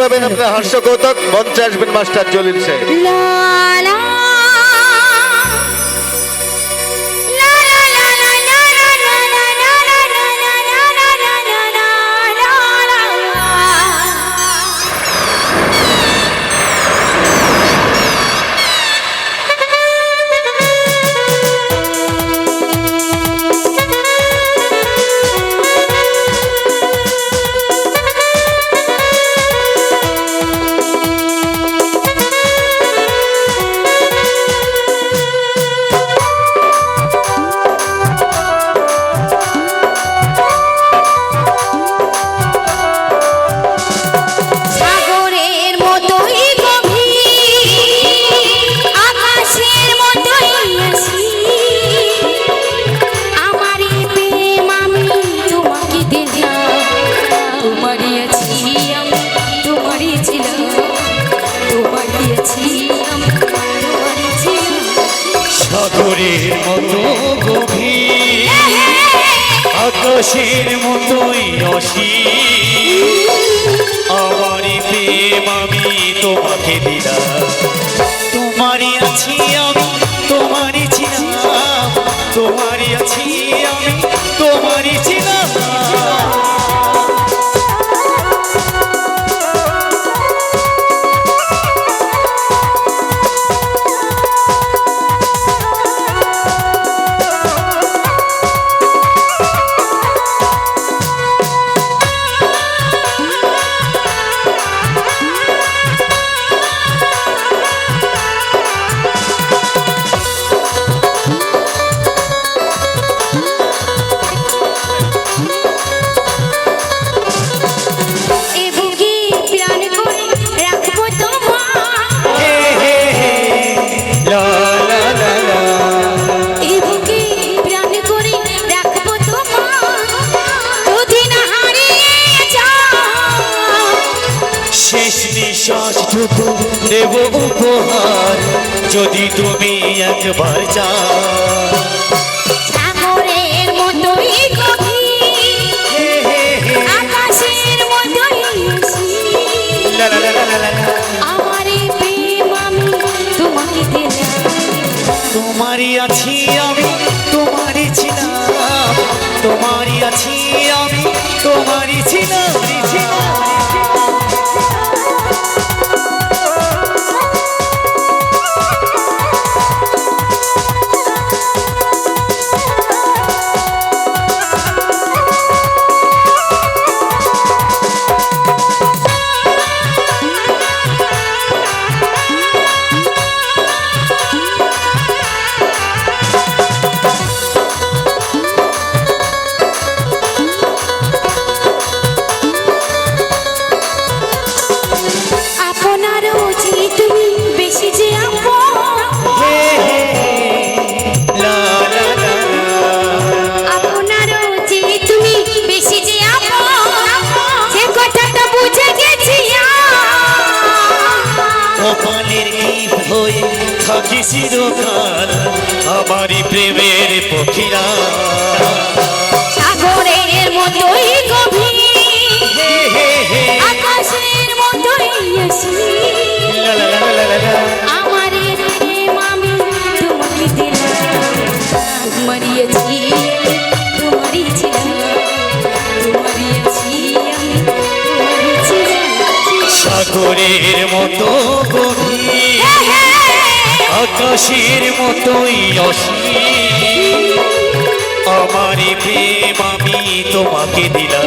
পাবেন আপনার হাস্য হাস্যকৌতক মঞ্চে আসবেন মাস্টার জলিল সাহেব আকাশের মতোই অসি আমারই প্রেম আমি তোমাকে দিলাম। প্রেম আমি তোমাকে দিলাম। তোমারই আছি আমি তোমারই ছিলাম তোমারই আছি গরিব হয়ে থাকি চিরকাল আমারই প্রেমের পক্ষীরা। সাগরের মতোই গভীর সাগরের মতো আকাশের মতোই অসীম। আমারই প্রেম আমি তোমাকে দিলাম।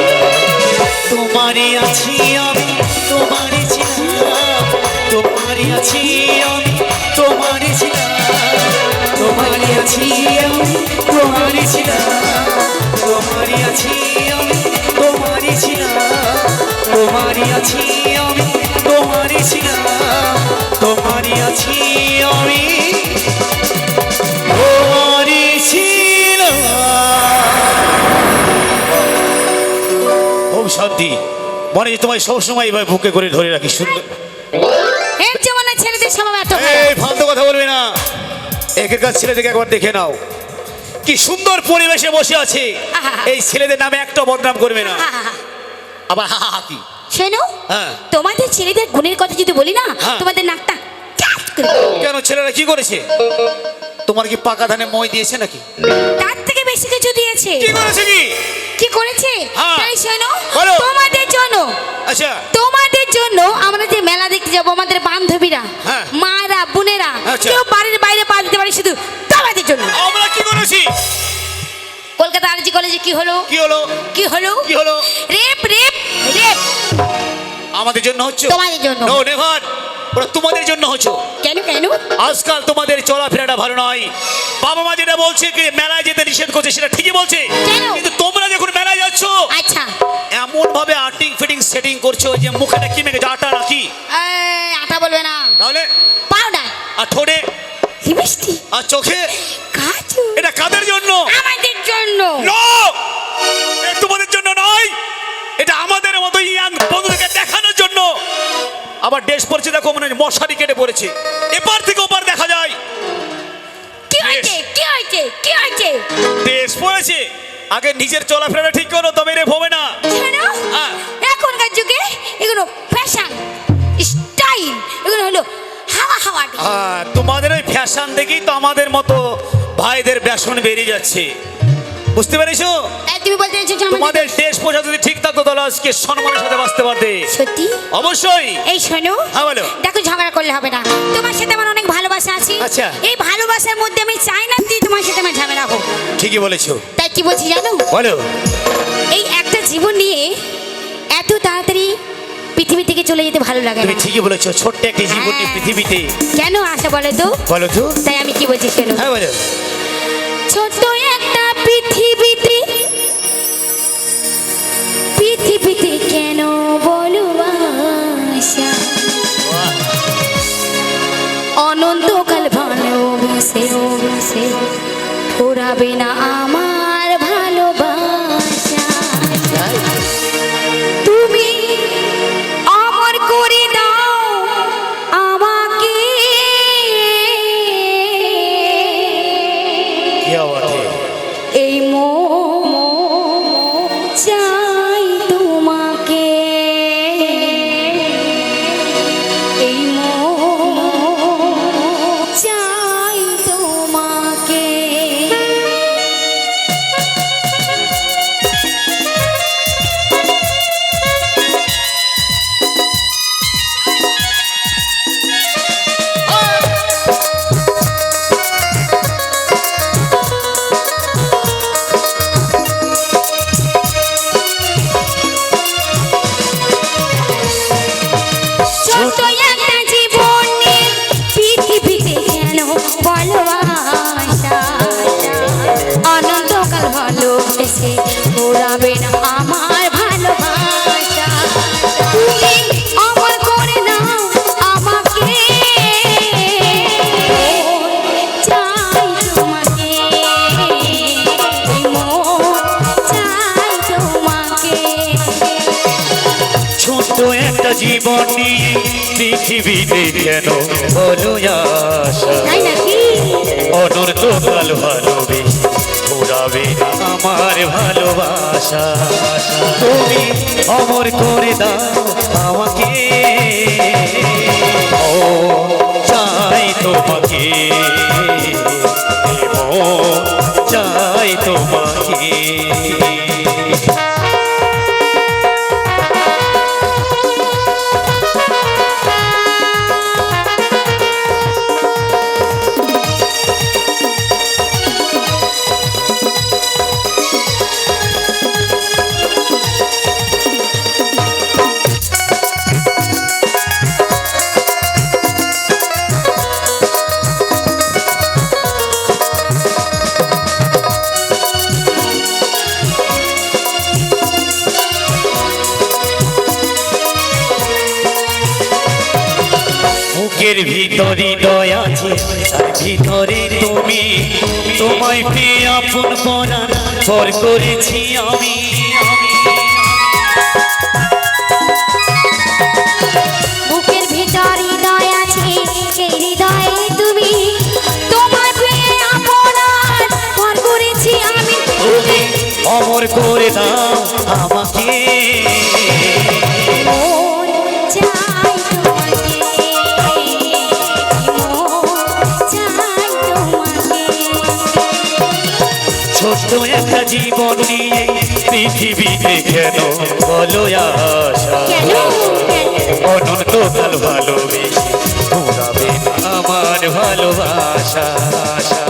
তোমারই আছি আমি তোমারই ছিলাম। আছি আমি তোমারই ছিলাম। তোমারই আছি আমি তোমারই ছিলাম। তোমারই আছি আমি তোমারই ছিলাম। আছি আমি তোমারই ছিলাম। মনে তোমায় সবসময় এইভাবে বুকে করে ধরে রাখি সুন্দর এর জীবনে ছেলেদের স্বভাব এত এই ফালতু কথা বলবে না। একের কাছ ছেলেদেরকে একবার দেখে নাও। কি সুন্দর পরিবেশে বসে আছে। এই ছেলেদের নামে একটা বদনাম করবে না। আবার হা হা হা কি? শোনো হ্যাঁ। তোমাদের ছেলেদের গুণের কথা যদি বলি না হ্যাঁ। তোমাদের নাকটা কেন ছেলেরা কি করেছে? তোমার কি পাকা ধানে মই দিয়েছে নাকি? বেশি কিছু দিয়েছে। কি করেছে কি? কি করেছে? হ্যাঁ। তাই শোনো তোমাদের জন্য আচ্ছা। তোমাদের জন্য আমরা যে মেলা দেখতে যাব আমাদের বান্ধবীরা হ্যাঁ। মারা বোনেরা আচ্ছা। কেউ বাড়ির বাইরে পা দিতে পারে শুধু তোমাদের জন্য। আমরা কি করেছি কলকাতা আরজি কলেজে কি হলো? কি হলো? কি হলো? কি হলো? রেপ রেপ রেপ। আমাদের জন্য হচ্ছে। তোমাদের জন্য। নো নেভার ওরা তোমাদের জন্য হচ্ছে। আজকাল তোমাদের চলাফেরাটা ভালো নয়। বাবা মা যেটা বলছে কি মেলায় যেতে নিষেধ করছে সেটা ঠিকই বলছে। কিন্তু তোমরা যখন মেলায় যাচ্ছ আচ্ছা। এমন ভাবে আর্টিং ফিটিং সেটিং করছ যে মুখেটা কি মেখে আটা নাকি আটা বলবে না। তাহলে? পাউডার। আর ঠোঁটে? লিপস্টিক আর চোখে? কাজু। এটা কাদের জন্য? আমাদের জন্য। আবার ড্রেস পরেছে দেখো মনে মশারি কেটে পড়েছে। এপার থেকে ওপার দেখা যায়। কি হয়েছে? কি হয়েছে? কি হয়েছে? ড্রেস পরেছে আগে নিজের চলাফেরা ঠিক করো তবে রে হবে না। এখনকার যুগে এগুলো ফ্যাশন স্টাইল এগুলো হলো হাওয়া হাওয়া তোমাদের ওই ফ্যাশন দেখেই তো আমাদের মতো ভাইদের বেসন বেরিয়ে যাচ্ছে। বুঝতে পেরেছ? তুমি বলতে চাইছো আমাদের ড্রেস পোশাক যদি ঠিক থাকতো তাহলে আজকে সম্মানের সাথে বাঁচতে পারতে। সত্যি? অবশ্যই। এই শোনো হ্যাঁ, বলো। দেখো ঝগড়া করলে হবে না। তোমার সাথে আমার অনেক ভালোবাসা আছে। আচ্ছা। এই ভালোবাসার মধ্যে আমি চাই না যে তোমার সাথে আমার ঝামেলা হোক। ঠিকই বলেছ। তাই কি বলছি জানো? বলো। এই একটা জীবন নিয়ে এত তাড়াতাড়ি পৃথিবী থেকে চলে যেতে ভালো লাগে তুমি ঠিকই বলেছ ছোট্ট একটি জীবন নিয়ে হ্যাঁ। পৃথিবীতে। কেন আসা বলে তো? বলো তো। তাই আমি কি বলছি শোনো। হ্যাঁ বলো। ছোট্ট পৃথিবীতে পৃথিবীতে কেন বলো আশা? অনন্তকাল ভালোবেসে বসে ফুরাবে না জীবন নিয়ে পৃথিবীতে কেন বলো আশা তাই নাকি? অনর্ত ভালোবেসে ঘোরাবে আমার ভালোবাসা। তুমি অমর করে দাও আমাকে বুকের ভিতরে দয়া আছে। তার ভিতরে তুমি তোমায় পেয়ে আপন করার পর করেছি আমি। বুকের ভিতর হৃদয় আছে এই হৃদয়ে তুমি তোমার পেয়ে আপনার করেছি আমি। অমর করে দাও। দিকে কেন বলো আশা। অনন্ত কাল ভালোবেসে ঘুরাবে আমার ভালোবাসা। আশা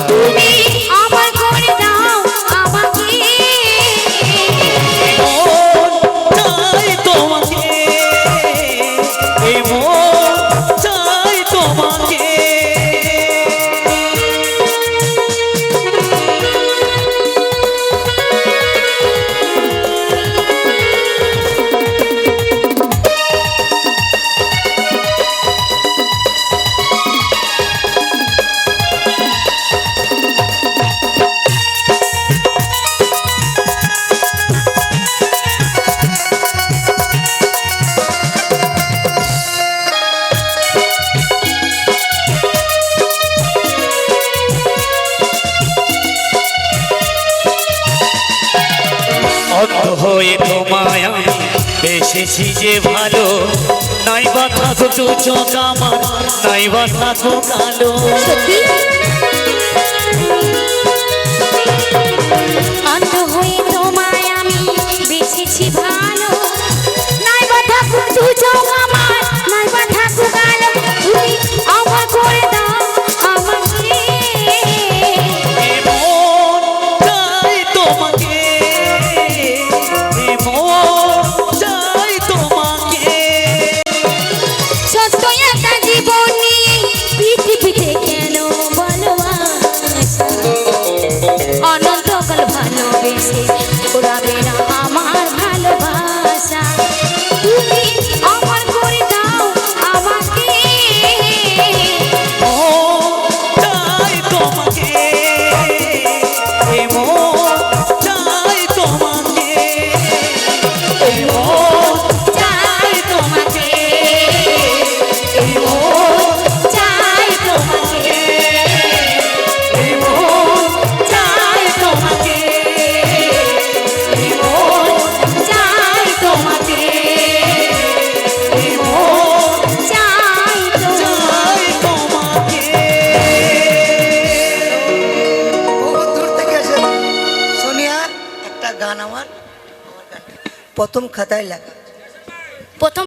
হয়ে তোমায় এসেছি যে ভালো। নাই বা থাকো তো চোখ আমার নাই বা থাকো কালো। অন্ধ হয়ে তোমায় আমি বেছেছি ভালো। প্রথম খাতায় লাগে।